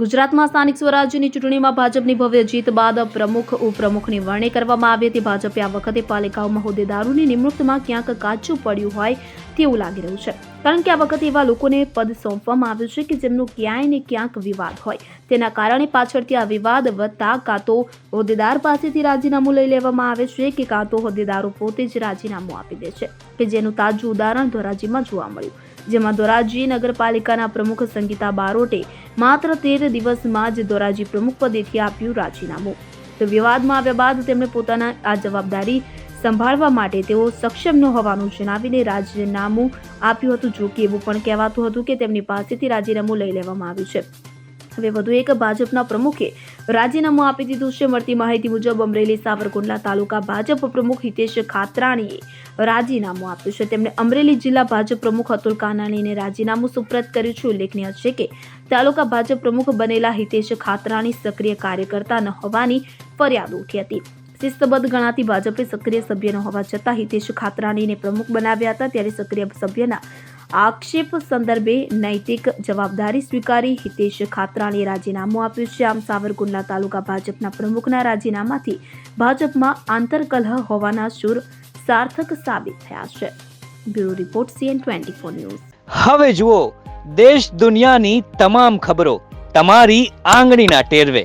ગુજરાતમાં સ્થાનિક સ્વરાજ્યની ચૂંટણીમાં ભાજપની ભવ્ય જીત બાદ પ્રમુખ, ઉપપ્રમુખની વરણી કરવામાં આવી હતી. ભાજપે આ વખતે પાલિકાઓમાં હોદ્દેદારોની નિમણૂકમાં ક્યાંક કાચું પડ્યું હોય તેવું લાગી રહ્યું છે. કારણ કે આ વખતે એવા લોકોને પદ સોંપવામાં આવ્યું છે કે જેમનો ક્યાંય ને ક્યાંક વિવાદ હોય. તેના કારણે પાછળથી આ વિવાદ વધતા કાં તો હોદ્દેદાર પાસેથી રાજીનામું લઈ લેવામાં આવે છે કે કાં તો હોદ્દેદારો પોતે જ રાજીનામું આપી દે છે. કે જેનું તાજું ઉદાહરણ ધોરાજીમાં જોવા મળ્યું. જેમાં ધોરાજી નગરપાલિકાના પ્રમુખ સંગીતા બારોટે માત્ર તેર દિવસમાં જ ધોરાજી પ્રમુખ પદેથી આપ્યું રાજીનામું. તો વિવાદમાં આવ્યા બાદ તેમણે પોતાના આ જવાબદારી સંભાળવા માટે તેઓ સક્ષમ ન હોવાનું જણાવીને રાજીનામું આપ્યું હતું. જો કે એવું પણ કહેવાતું હતું કે તેમની પાસેથી રાજીનામું લઈ લેવામાં આવ્યું છે. હવે વધુ એક ભાજપના પ્રમુખે રાજીનામું આપી દીધું છે. મળતી માહિતી મુજબ અમરેલી સાવરકુંડલા તાલુકા ભાજપ પ્રમુખ હિતેશ ખાતરાણીએ રાજીનામું આપ્યું છે. તેમણે અમરેલી જિલ્લા ભાજપ પ્રમુખ અતુલ કાનાણીને રાજીનામું સુપ્રત કર્યું છે. ઉલ્લેખનીય છે કે તાલુકા ભાજપ પ્રમુખ બનેલા હિતેશ ખાતરાણી સક્રિય કાર્યકર્તા ન હોવાની ફરિયાદ ઉઠી હતી. શિસ્તબદ્ધ ગણાતી ભાજપે સક્રિય સભ્ય ન હોવા છતાં હિતેશ ખાતરાણીને પ્રમુખ બનાવ્યા હતા ત્યારે સક્રિય સભ્યના આક્ષેપ સંદર્ભે નૈતિક જવાબદારી સ્વીકારી હિતેશ ખાતરાણીએ રાજીનામું આપ્યું છે. આમ સાવરકુંડલા તાલુકા ભાજપના પ્રમુખના રાજીનામાથી ભાજપમાં આંતરકલહ હોવાના સુર સાર્થક સાબિત થયા છે. Bureau report CN twenty four news. હવે જુઓ, દેશ દુનિયાની તમામ ખબરો તમારી આંગળીના ટેરવે.